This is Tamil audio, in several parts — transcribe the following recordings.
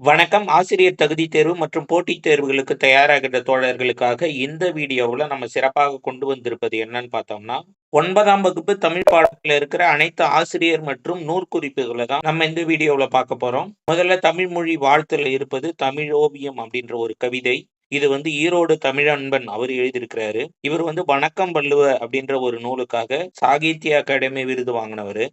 வணக்கம். ஆசிரியர் தகுதி தேர்வு மற்றும் போட்டித் தேர்வுகளுக்கு தயாராகின்ற தோழர்களுக்காக இந்த வீடியோவில் நம்ம சிறப்பாக கொண்டு வந்திருப்பது என்னன்னு பார்த்தோம்னா, ஒன்பதாம் வகுப்பு தமிழ் பாடத்தில் இருக்கிற அனைத்து ஆசிரியர் மற்றும் நூற்குறிப்புகளை தான் நம்ம இந்த வீடியோவில் பார்க்க போறோம். முதல்ல தமிழ் மொழி வாழ்த்துல இருப்பது தமிழ் ஓவியம் அப்படின்ற ஒரு கவிதை. இது வந்து ஈரோடு தமிழன்பன் அவர் எழுதியிருக்கிறாரு. இவர் வந்து வணக்கம் வள்ளுவ அப்படின்ற ஒரு நூலுக்காக சாகித்ய அகாடமி விருது வாங்கினவர்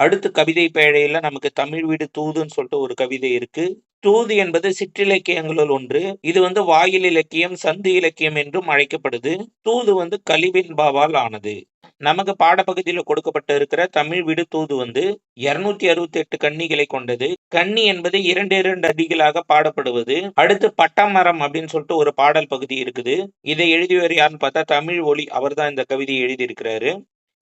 அடுத்து கவிதை பேழையில நமக்கு தமிழ் வீடு தூதுன்னு சொல்லிட்டு ஒரு கவிதை இருக்கு. தூது என்பது சிற்றிலக்கியங்களுள் ஒன்று. இது வந்து வாயில் இலக்கியம், சந்து இலக்கியம் என்றும் அழைக்கப்படுது. தூது வந்து கலிவெண்பாவால் ஆனது. நமக்கு பாடப்பகுதியில கொடுக்கப்பட்டு இருக்கிற தமிழ் விடு தூது வந்து 268 கன்னிகளை கொண்டது. கன்னி என்பது 2, 2 அடிகளாக பாடப்படுவது. அடுத்து பட்டமரம் அப்படின்னு சொல்லிட்டு ஒரு பாடல் பகுதி இருக்குது. இதை எழுதியவர் யாருன்னு பார்த்தா தமிழ் ஒளி. அவர்தான் இந்த கவிதையை எழுதியிருக்கிறாரு.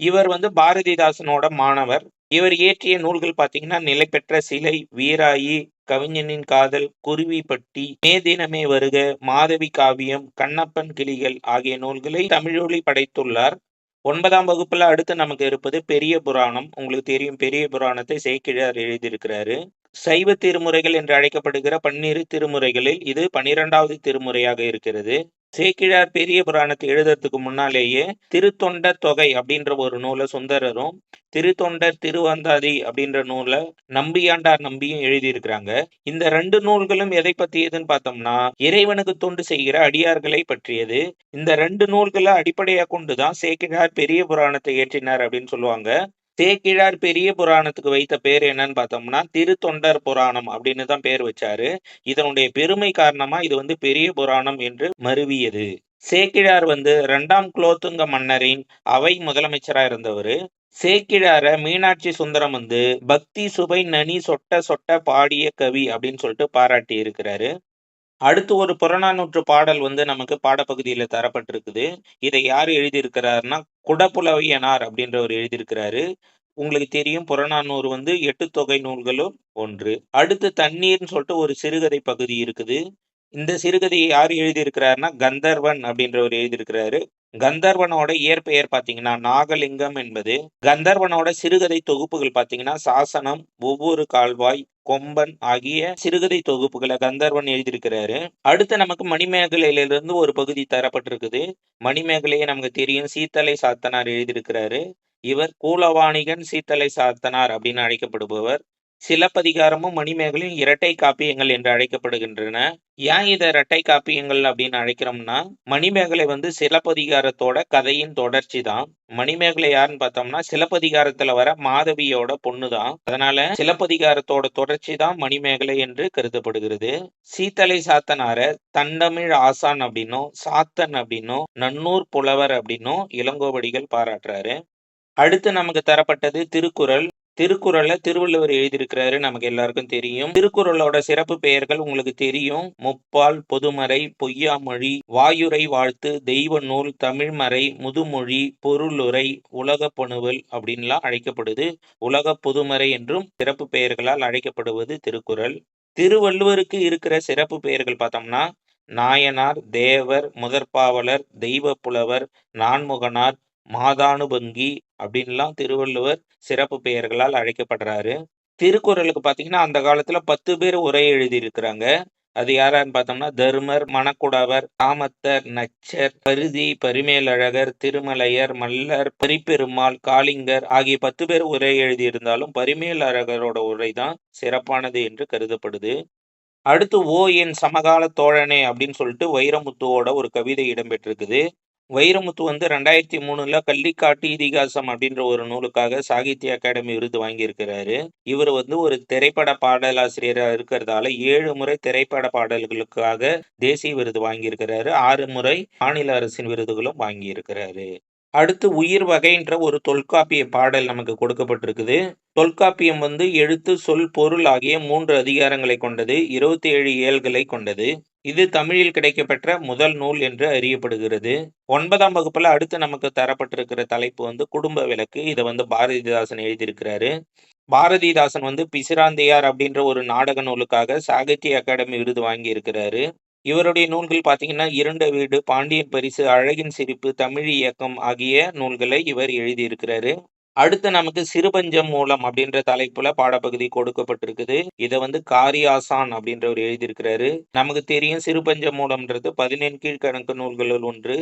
இவர் வந்து பாரதிதாசனோட மாணவர். இவர் இயற்றிய நூல்கள் பார்த்தீங்கன்னா, நிலைபெற்ற சிலை, வீராயி, கவிஞனின் காதல், குருவிப்பட்டி, மே தினமே வருக, மாதவி காவியம், கண்ணப்பன் கிளிகள் ஆகிய நூல்களை தமிழொலி படைத்துள்ளார். ஒன்பதாம் வகுப்புல அடுத்து நமக்கு இருப்பது பெரிய புராணம். உங்களுக்கு தெரியும் பெரிய புராணத்தை சேக்கிழார் எழுதியிருக்கிறாரு. சைவ திருமுறைகள் என்று அழைக்கப்படுகிற பன்னிரு திருமுறைகளில் இது 12வது திருமுறையாக இருக்கிறது. சேக்கிழார் பெரிய புராணத்தை எழுதுறதுக்கு முன்னாலேயே திருத்தொண்டர் தொகை அப்படின்ற ஒரு நூல சுந்தரரும், திருத்தொண்டர் திருவந்தாதி அப்படின்ற நூலை நம்பியாண்டார் நம்பியும் எழுதியிருக்கிறாங்க. இந்த ரெண்டு நூல்களும் எதை பத்தியதுன்னு பார்த்தோம்னா, இறைவனுக்கு தொண்டு செய்கிற அடியார்களை பற்றியது. இந்த ரெண்டு நூல்களை அடிப்படையாக கொண்டு தான் சேக்கிழார் பெரிய புராணத்தை இயற்றினார் அப்படின்னு சொல்லுவாங்க. சேக்கிழார் பெரிய புராணத்துக்கு வைத்த பேர் என்னன்னு பார்த்தோம்னா, திருத்தொண்டர் புராணம் அப்படின்னு தான் பேர் வச்சாரு. இதனுடைய பெருமை காரணமா இது வந்து பெரிய புராணம் என்று மருவியது. சேக்கிழார் வந்து இரண்டாம் குலோத்துங்க மன்னரின் அவை முதலமைச்சரா இருந்தவரு. சேக்கிழார மீனாட்சி சுந்தரம் வந்து பக்தி சுவை நனி சொட்ட சொட்ட பாடிய கவி அப்படின்னு சொல்லிட்டு பாராட்டி இருக்கிறாரு. அடுத்து ஒரு புறநானூற்று பாடல் வந்து நமக்கு பாடப்பகுதியில தரப்பட்டிருக்குது. இதை யார் எழுதியிருக்கிறாருன்னா குடப்புலவையனார் அப்படின்றவர் எழுதியிருக்கிறாரு. உங்களுக்கு தெரியும் புறநானூறு வந்து எட்டு தொகை நூல்களும் ஒன்று. அடுத்து தண்ணீர்ன்னு சொல்லிட்டு ஒரு சிறுகதை பகுதி இருக்குது. இந்த சிறுகதையை யார் எழுதியிருக்கிறாருன்னா கந்தர்வன் அப்படின்றவர் எழுதியிருக்கிறாரு. கந்தர்வனோட இயற்பெயர் பார்த்தீங்கன்னா, நாகலிங்கம் என்பது. கந்தர்வனோட சிறுகதை தொகுப்புகள் பார்த்தீங்கன்னா, சாசனம், ஒவ்வொரு கால்வாய், கொம்பன் ஆகிய சிறுகதை தொகுப்புகளை கந்தர்வன் எழுதியிருக்கிறாரு. அடுத்து நமக்கு மணிமேகலையிலிருந்து ஒரு பகுதி தரப்பட்டிருக்குது. மணிமேகலையை நமக்கு தெரியும் சீத்தலை சாத்தனார் எழுதியிருக்கிறாரு. இவர் கூலவாணிகன் சீத்தலை சாத்தனார் அப்படின்னு அழைக்கப்படுபவர். சிலப்பதிகாரமும் மணிமேகலையும் இரட்டை காப்பியங்கள் என்று அழைக்கப்படுகின்றன. ஏன் இத இரட்டை காப்பியங்கள் அப்படின்னு அழைக்கிறோம்னா, மணிமேகலை வந்து சிலப்பதிகாரத்தோட கதையின் தொடர்ச்சி தான். மணிமேகலை யாருன்னு பார்த்தோம்னா, சிலப்பதிகாரத்துல வர மாதவியோட பொண்ணு தான். அதனால சிலப்பதிகாரத்தோட தொடர்ச்சி தான் மணிமேகலை என்று கருதப்படுகிறது. சீத்தலை சாத்தனார தண்டமிழ் ஆசான் அப்படின்னும், சாத்தன் அப்படின்னும், நன்னூர் புலவர் அப்படின்னும் இளங்கோவடிகள் பாராட்டுறாரு. அடுத்து நமக்கு தரப்பட்டது திருக்குறள். திருக்குறளை திருவள்ளுவர் எழுதியிருக்கிறாரு. நமக்கு எல்லாருக்கும் தெரியும். திருக்குறளோட சிறப்பு பெயர்கள் உங்களுக்கு தெரியும். முப்பால், பொதுமறை, பொய்யாமொழி, வாயுரை வாழ்த்து, தெய்வ நூல், தமிழ்மறை, முதுமொழி, பொருளுரை, உலகப் பணுவல் அப்படின்லாம் அழைக்கப்படுது. உலகப் பொதுமறை என்றும் சிறப்பு பெயர்களால் அழைக்கப்படுவது திருக்குறள். திருவள்ளுவருக்கு இருக்கிற சிறப்பு பெயர்கள் பார்த்தோம்னா, நாயனார், தேவர், முதற்பாவலர், தெய்வ புலவர், நான்முகனார், மாதானுபங்கி அப்படின்லாம் திருவள்ளுவர் சிறப்பு பெயர்களால் அழைக்கப்படுறாரு. திருக்குறளுக்கு பார்த்தீங்கன்னா, அந்த காலத்துல 10 பேர் உரை எழுதியிருக்கிறாங்க. அது யாரான்னு பார்த்தோம்னா, தர்மர் மணக்குடவர், ராமத்தர், நச்சர், பருதி பரிமேலழகர், திருமலையர், மல்லர், பரிப்பெருமாள், காளிங்கர் ஆகிய 10 பேர் உரை எழுதியிருந்தாலும், பரிமேலழகரோட உரை தான் சிறப்பானது என்று கருதப்படுது. அடுத்து "ஓ என் சமகால தோழனே" அப்படின்னு சொல்லிட்டு வைரமுத்துவோட ஒரு கவிதை இடம்பெற்றிருக்குது. வைரமுத்து வந்து 2003ல கள்ளிக்காட்டு இதிகாசம் அப்படின்ற ஒரு நூலுக்காக சாகித்ய அகாடமி விருது வாங்கியிருக்கிறாரு. இவரு வந்து ஒரு திரைப்பட பாடலாசிரியராக இருக்கிறதால ஏழு முறை திரைப்பட பாடல்களுக்காக தேசிய விருது வாங்கியிருக்கிறாரு. ஆறு முறை மாநில அரசின் விருதுகளும் வாங்கியிருக்கிறாரு. அடுத்து உயிர் வகைன்ற ஒரு தொல்காப்பிய பாடல் நமக்கு கொடுக்கப்பட்டிருக்குது. தொல்காப்பியம் வந்து எழுத்து, சொல், பொருள் ஆகிய மூன்று அதிகாரங்களை கொண்டது. 27 இயல்களை கொண்டது. இது தமிழில் கிடைக்கப்பெற்ற முதல் நூல் என்று அறியப்படுகிறது. ஒன்பதாம் வகுப்புல அடுத்து நமக்கு தரப்பட்டிருக்கிற தலைப்பு வந்து குடும்ப விளக்கு. இதை வந்து பாரதிதாசன் எழுதியிருக்கிறாரு. பாரதிதாசன் வந்து பிசிராந்தையார் அப்படின்ற ஒரு நாடக நூலுக்காக சாகித்ய அகாடமி விருது வாங்கி இருக்கிறாரு இவருடைய நூல்கள் பார்த்தீங்கன்னா, இரண்ட வீடு, பாண்டியன் பரிசு, அழகின் சிரிப்பு, தமிழ் இயக்கம் ஆகிய நூல்களை இவர் எழுதியிருக்கிறாரு. அடுத்து நமக்கு சிறுபஞ்சம் மூலம் அப்படின்ற தலைப்புல பாடப்பகுதி கொடுக்கப்பட்டிருக்குது. இதை வந்து காரியாசான் அப்படின்றவர் எழுதியிருக்கிறாரு. நமக்கு தெரியும் சிறுபஞ்சம் மூலம்ன்றது பதினெண் கீழ்கணக்கு நூல்களுள் ஒன்று.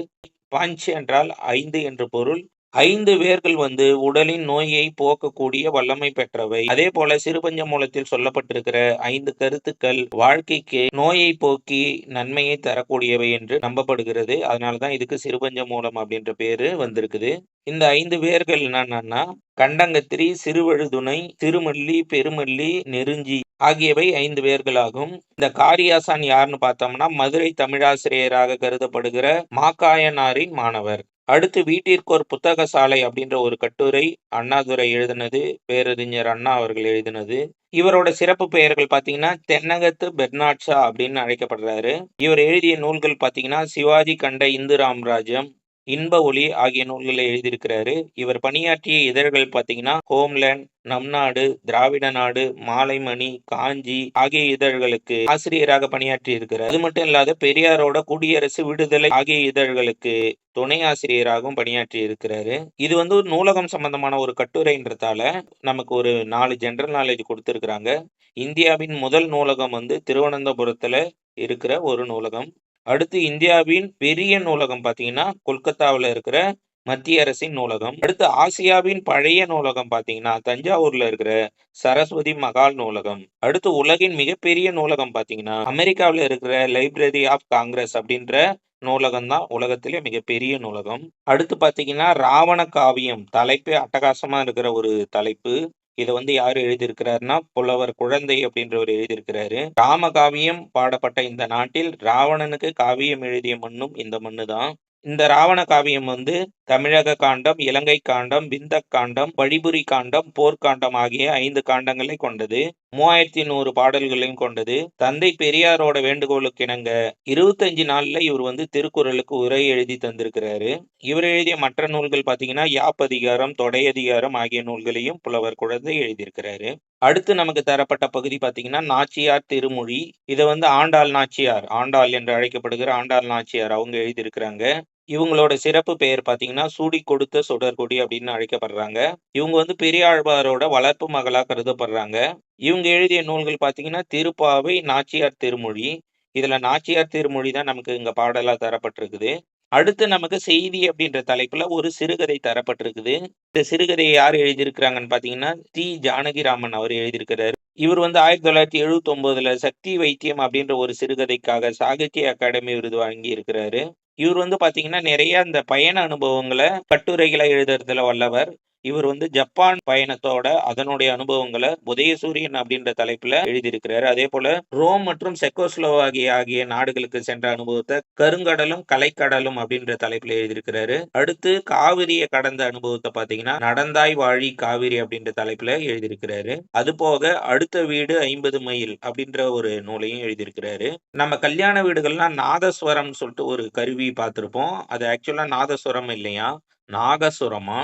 பஞ்ச் என்றால் ஐந்து என்று பொருள். ஐந்து வேர்கள் வந்து உடலின் நோயை போக்கக்கூடிய வல்லமை பெற்றவை. அதே போல சிறுபஞ்ச மூலத்தில் சொல்லப்பட்டிருக்கிற ஐந்து கருத்துக்கள் வாழ்க்கைக்கு நோயை போக்கி நன்மையை தரக்கூடியவை என்று நம்பப்படுகிறது. அதனாலதான் இதுக்கு சிறுபஞ்ச மூலம் அப்படின்ற பேரு வந்திருக்குது. இந்த ஐந்து வேர்கள் என்னன்னா கண்டங்கத்திரி சிறுவழுதுணை திருமல்லி பெருமல்லி நெருஞ்சி ஆகியவை ஐந்து வேர்களாகும். இந்த காரியாசான் யாருன்னு பார்த்தோம்னா மதுரை தமிழாசிரியராக கருதப்படுகிற மாக்காயனாரின் மாணவர். அடுத்து வீட்டிற்கு ஒரு புத்தக சாலை அப்படின்ற ஒரு கட்டுரை அண்ணாதுரை எழுதினது பேரறிஞர் அண்ணா அவர்கள் எழுதினது. இவரோட சிறப்பு பெயர்கள் பாத்தீங்கன்னா தென்னகத்து பெர்னாட்ஷா அப்படின்னு அழைக்கப்படுறாரு. இவர் எழுதிய நூல்கள் பாத்தீங்கன்னா சிவாஜி கண்ட இந்து ராம்ராஜ்யம் இன்ப ஒளி ஆகிய நூல்களை எழுதியிருக்கிறாரு. இவர் பணியாற்றிய இதழ்கள் பார்த்தீங்கன்னா ஹோம்லேண்ட் நம் நாடு திராவிட நாடு மாலைமணி காஞ்சி ஆகிய இதழ்களுக்கு ஆசிரியராக பணியாற்றி இருக்கிறார் அது மட்டும் இல்லாத பெரியாரோட குடியரசு விடுதலை ஆகிய இதழ்களுக்கு துணை ஆசிரியராகவும் பணியாற்றி இருக்கிறாரு இது வந்து ஒரு நூலகம் சம்பந்தமான ஒரு கட்டுரைன்றதால நமக்கு ஒரு நாலு ஜென்ரல் நாலேஜ் கொடுத்துருக்குறாங்க. இந்தியாவின் முதல் நூலகம் வந்து திருவனந்தபுரத்துல இருக்கிற ஒரு நூலகம். அடுத்து இந்தியாவின் பெரிய நூலகம் பார்த்தீங்கன்னா கொல்கத்தாவில் இருக்கிற மத்திய அரசின் நூலகம். அடுத்து ஆசியாவின் பழைய நூலகம் பார்த்தீங்கன்னா தஞ்சாவூர்ல இருக்கிற சரஸ்வதி மகால் நூலகம். அடுத்து உலகின் மிகப்பெரிய நூலகம் பார்த்தீங்கன்னா அமெரிக்காவில் இருக்கிற லைப்ரரி ஆஃப் காங்கிரஸ் அப்படின்ற நூலகம் தான் உலகத்திலே மிகப்பெரிய நூலகம். அடுத்து பார்த்தீங்கன்னா ராவண காவியம் தலைப்பே அட்டகாசமா இருக்கிற ஒரு தலைப்பு. இதை வந்து யாரு எழுதியிருக்கிறாருன்னா புலவர் குழந்தை அப்படின்றவர் எழுதியிருக்கிறாரு. ராமகாவியம் பாடப்பட்ட இந்த நாட்டில் ராவணனுக்கு காவியம் எழுதிய மண்ணும் இந்த மண்ணு தான் இந்த ராவண காவியம் வந்து தமிழக காண்டம் இலங்கை காண்டம் விந்த காண்டம் வழிபுரி காண்டம் போர்க்காண்டம் ஆகிய ஐந்து காண்டங்களை கொண்டது. மூவாயிரத்தி நூறு பாடல்களையும் கொண்டது. தந்தை பெரியாரோட வேண்டுகோளுக்கு இணங்க இருபத்தஞ்சு நாள்ல இவர் வந்து திருக்குறளுக்கு உரை எழுதி தந்திருக்கிறாரு. இவர் எழுதிய மற்ற நூல்கள் பாத்தீங்கன்னா யாப்பதிகாரம் தொடையதிகாரம் ஆகிய நூல்களையும் புலவர் குழந்தை எழுதியிருக்கிறாரு. அடுத்து நமக்கு தரப்பட்ட பகுதி பாத்தீங்கன்னா நாச்சியார் திருமொழி. இதை வந்து ஆண்டாள் நாச்சியார் ஆண்டாள் என்று அழைக்கப்படுகிற ஆண்டாள் நாச்சியார் அவங்க எழுதியிருக்கிறாங்க. இவங்களோட சிறப்பு பெயர் பார்த்தீங்கன்னா சூடி கொடுத்த சுடர்கொடி அப்படின்னு அழைக்கப்படுறாங்க. இவங்க வந்து பெரியாழ்வாரோட வளர்ப்பு மகளாக கருதப்படுறாங்க. இவங்க எழுதிய நூல்கள் பார்த்தீங்கன்னா திருப்பாவை நாச்சியார் திருமொழி. இதுல நாச்சியார் திருமொழி தான் நமக்கு இங்க பாடலா தரப்பட்டிருக்குது. அடுத்து நமக்கு செய்தி அப்படின்ற தலைப்புல ஒரு சிறுகதை தரப்பட்டிருக்குது. இந்த சிறுகதையை யார் எழுதியிருக்கிறாங்கன்னு பாத்தீங்கன்னா டி. ஜானகிராமன் அவர் எழுதியிருக்கிறாரு. இவர் வந்து ஆயிரத்தி தொள்ளாயிரத்தி எழுபத்தி ஒன்பதுல சக்தி வைத்தியம் அப்படின்ற ஒரு சிறுகதைக்காக சாகித்ய அகாடமி விருது வாங்கி இருக்கிறாரு இவர் வந்து பாத்தீங்கன்னா நிறைய அந்த பயண அனுபவங்களை கட்டுரைகளை எழுதுறதுல வல்லவர். இவர் வந்து ஜப்பான் பயணத்தோட அதனுடைய அனுபவங்களை உதயசூரியன் அப்படின்ற தலைப்புல எழுதியிருக்கிறாரு. அதே போல ரோம் மற்றும் செக்கோஸ்லோவாகிய ஆகிய நாடுகளுக்கு சென்ற அனுபவத்தை கருங்கடலும் கலைக்கடலும் அப்படின்ற தலைப்புல எழுதியிருக்கிறாரு. அடுத்து காவிரியை கடந்த அனுபவத்தை பாத்தீங்கன்னா நடந்தாய் வாழி காவிரி அப்படின்ற தலைப்புல எழுதியிருக்கிறாரு. அது போக அடுத்த வீடு ஐம்பது மைல் அப்படின்ற ஒரு நூலையும் எழுதியிருக்கிறாரு. நம்ம கல்யாண வீடுகள்லாம் நாதஸ்வரம் சொல்லிட்டு ஒரு கருவி பார்த்திருப்போம். அது ஆக்சுவலா நாதஸ்வரம் இல்லையா? நாகசுரமா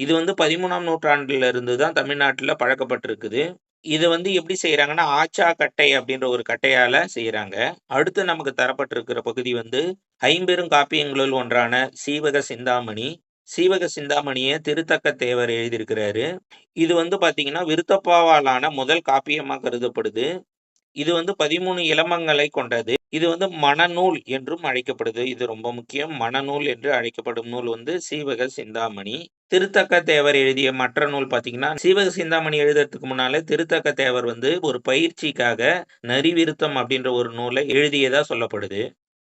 இது வந்து பதிமூணாம் நூற்றாண்டுல இருந்து தான் தமிழ்நாட்டில் பழக்கப்பட்டிருக்குது. இது வந்து எப்படி செய்யறாங்கன்னா ஆச்சா கட்டை அப்படின்ற ஒரு கட்டையால செய்யறாங்க அடுத்து நமக்கு தரப்பட்டிருக்கிற பகுதி வந்து ஐம்பெரும் காப்பியங்களுள் ஒன்றான சீவக சிந்தாமணி. சீவக சிந்தாமணியை திருத்தக்க தேவர் எழுதியிருக்கிறாரு. இது வந்து பார்த்தீங்கன்னா விருத்தப்பாவாலான முதல் காப்பியமாக கருதப்படுது. இது வந்து பதிமூணு இளமங்களை கொண்டது. இது வந்து மணநூல் என்றும் அழைக்கப்படுது. இது ரொம்ப முக்கியம். மணநூல் என்று அழைக்கப்படும் நூல் வந்து சீவக சிந்தாமணி. திருத்தக்க தேவர் எழுதிய மற்ற நூல் பாத்தீங்கன்னா சீவக சிந்தாமணி எழுதுறதுக்கு முன்னாலே திருத்தக்க தேவர் வந்து ஒரு பயிற்சிக்காக நரிவிருத்தம் அப்படின்ற ஒரு நூலை எழுதியதா சொல்லப்படுது.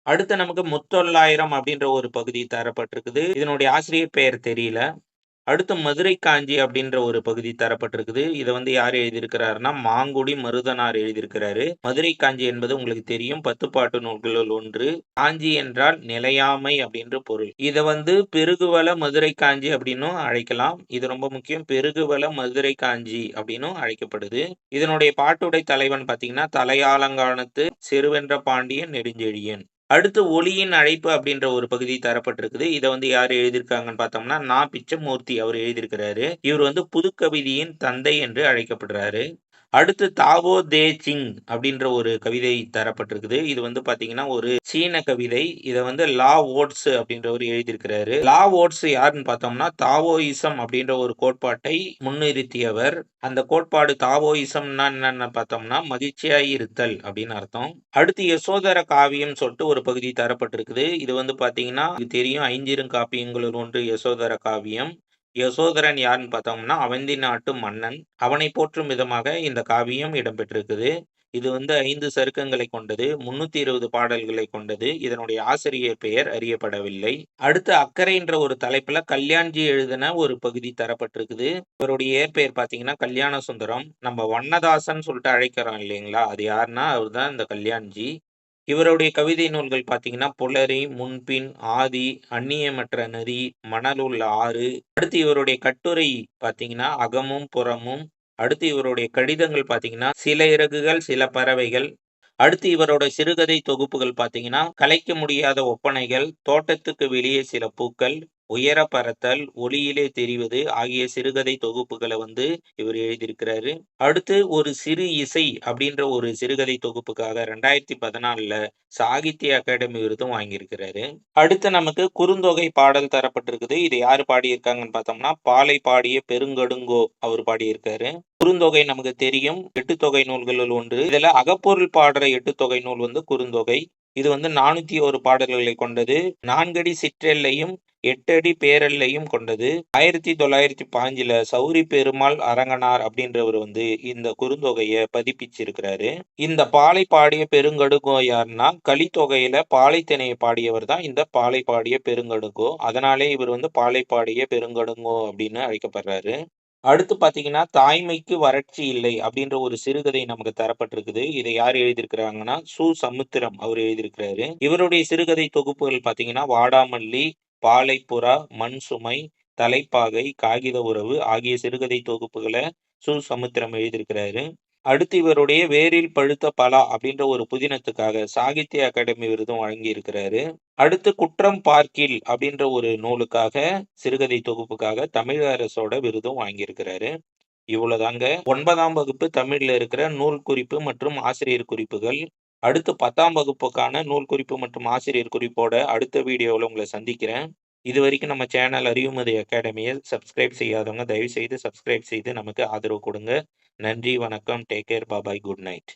அடுத்து நமக்கு முத்தொள்ளாயிரம் அப்படின்ற ஒரு பகுதி தரப்பட்டிருக்குது. இதனுடைய ஆசிரியர் பெயர் தெரியல. அடுத்து மதுரை காஞ்சி அப்படின்ற ஒரு பகுதி தரப்பட்டிருக்குது. இதை வந்து யார் எழுதியிருக்கிறாருன்னா மாங்குடி மருதனார் எழுதியிருக்கிறாரு. மதுரை காஞ்சி என்பது உங்களுக்கு தெரியும். பத்து பாட்டு நூல்களுள் ஒன்று. காஞ்சி என்றால் நிலையாமை அப்படின்ற பொருள். இதை வந்து பெருகுவல மதுரை காஞ்சி அப்படின்னும் அழைக்கலாம். இது ரொம்ப முக்கியம். பெருகுவல மதுரை காஞ்சி அப்படின்னும் அழைக்கப்படுது. இதனுடைய பாட்டுடை தலைவன் பார்த்தீங்கன்னா தலையாலங்கானத்து சிறுவென்ற பாண்டியன் நெடுஞ்செழியன். அடுத்து ஒளியின் அழைப்பு அப்படின்ற ஒரு பகுதி தரப்பட்டிருக்குது. இதை வந்து யார் எழுதியிருக்காங்கன்னு பார்த்தோம்னா நா பிச்சமூர்த்தி அவர் எழுதியிருக்கிறாரு. இவர் வந்து புதுக்கவிதையின் தந்தை என்று அழைக்கப்படுறாரு. அடுத்து தாவோ தே சிங் அப்படின்ற ஒரு கவிதை தரப்பட்டிருக்குது. இது வந்து பாத்தீங்கன்னா ஒரு சீன கவிதை. இதை வந்து லா ஓட்ஸ் அப்படின்றவர் எழுதியிருக்கிறாரு. லா ஓட்ஸ் யாருன்னு பார்த்தோம்னா தாவோயிசம் அப்படின்ற ஒரு கோட்பாட்டை முன்னிறுத்தியவர். அந்த கோட்பாடு தாவோயிசம்னா என்னன்னு பார்த்தோம்னா மகிழ்ச்சியாய் இருத்தல் அப்படின்னு அர்த்தம். அடுத்து யசோதர காவியம் சொல்லிட்டு ஒரு பகுதி தரப்பட்டிருக்குது. இது வந்து பாத்தீங்கன்னா இது தெரியும் ஐஞ்சிரும் காப்பியங்களுள் ஒன்று யசோதர காவியம். யசோதரன் யாருன்னு பார்த்தோம்னா அவந்தி நாட்டு மன்னன். அவனை போற்றும் விதமாக இந்த காவியம் இடம்பெற்றிருக்குது. இது வந்து ஐந்து சருக்கங்களை கொண்டது முன்னூத்தி இருபது பாடல்களை கொண்டது. இதனுடைய ஆசிரியர் பெயர் அறியப்படவில்லை. அடுத்து அக்கறை என்ற ஒரு தலைப்புல கல்யாண்ஜி எழுதின ஒரு பகுதி தரப்பட்டிருக்குது. இவருடைய இயற்பெயர் பாத்தீங்கன்னா கல்யாண சுந்தரம் நம்ம வண்ணதாசன் சொல்லிட்டு அழைக்கிறோம் இல்லைங்களா? அது யாருன்னா அவர் தான் இந்த கல்யாண்ஜி. இவருடைய கவிதை நூல்கள் பார்த்தீங்கன்னா புலரி முன்பின் ஆதி அந்நியமற்ற நெறி மணலுள்ள ஆறு. அடுத்து இவருடைய கட்டுரை பார்த்தீங்கன்னா அகமும் புறமும். அடுத்து இவருடைய கடிதங்கள் பார்த்தீங்கன்னா சில இறகுகள் சில பறவைகள். அடுத்து இவரோட சிறுகதை தொகுப்புகள் பார்த்தீங்கன்னா கலைக்க முடியாத ஒப்பனைகள் தோட்டத்துக்கு வெளியே சில பூக்கள். உயர பறத்தல் ஒளியிலே தெரிவது ஆகிய சிறுகதை தொகுப்புகளை வந்து இவர் எழுதியிருக்கிறாரு. அடுத்து ஒரு சிறு இசை அப்படின்ற ஒரு சிறுகதை தொகுப்புக்காக ரெண்டாயிரத்தி பதினாலுல சாகித்ய அகாடமி விருதும் வாங்கியிருக்கிறாரு. அடுத்து நமக்கு குறுந்தொகை பாடல் தரப்பட்டிருக்குது. இது யாரு பாடியிருக்காங்கன்னு பார்த்தோம்னா பாலை பாடிய பெருங்கடுங்கோ அவர் பாடியிருக்காரு. குறுந்தொகை நமக்கு தெரியும். எட்டு தொகை நூல்களில் ஒன்று. இதுல அகப்பொருள் பாடுற எட்டு தொகை நூல் வந்து குறுந்தொகை. இது வந்து நானூத்தி ஒரு பாடல்களை கொண்டது. நான்கடி சிற்றெல்லையும் எட்டடி பேரல்லையும் கொண்டது. ஆயிரத்தி தொள்ளாயிரத்தி பாஞ்சுல சௌரி பெருமாள் அரங்கனார் அப்படின்றவர் வந்து இந்த குறுந்தொகையை பதிப்பிச்சிருக்கிறாரு. இந்த பாலை பாடிய பெருங்கடுகோ யாருன்னா கலித்தொகையில பாலைத்திணையை பாடியவர் தான் இந்த பாலை பாடிய பெருங்கடுகோ. அதனாலே இவர் வந்து பாலை பாடிய பெருங்கடுங்கோ அப்படின்னு அழைக்கப்படுறாரு. அடுத்து பாத்தீங்கன்னா தாய்மைக்கு வறட்சி இல்லை அப்படின்ற ஒரு சிறுகதை நமக்கு தரப்பட்டிருக்குது. இதை யார் எழுதியிருக்கிறாங்கன்னா சு. சமுத்திரம் அவர் எழுதியிருக்கிறாரு. இவருடைய சிறுகதை தொகுப்புகள் பாத்தீங்கன்னா வாடாமல்லி பாலைப்புறா மண் சுமை தலைப்பாகை காகித உறவு ஆகிய சிறுகதை தொகுப்புகளை சு சமுத்திரம் எழுதியிருக்கிறாரு. அடுத்து இவருடைய வேரில் பழுத்த பலா அப்படின்ற ஒரு புதினத்துக்காக சாகித்ய அகாடமி விருதும் வழங்கி இருக்கிறாரு அடுத்து குற்றம் பார்க்கில் அப்படின்ற ஒரு நூலுக்காக சிறுகதை தொகுப்புக்காக தமிழ் அரசோட விருதும் வாங்கியிருக்கிறாரு. இவ்வளவுதாங்க. ஒன்பதாம் வகுப்பு தமிழ்ல இருக்கிற நூல் குறிப்பு மற்றும் ஆசிரியர் குறிப்புகள் அடுத்து பத்தாம் வகுப்புக்கான நூல் குறிப்பு மற்றும் ஆசிரியர் குறிப்போட அடுத்த வீடியோவில் உங்களை சந்திக்கிறேன். இது வரைக்கும் நம்ம சேனல் அறிவுமதி அகாடமியை சப்ஸ்கிரைப் செய்யாதவங்க தயவுசெய்து சப்ஸ்கிரைப் செய்து நமக்கு ஆதரவு கொடுங்க. நன்றி வணக்கம் take care bye bye good night.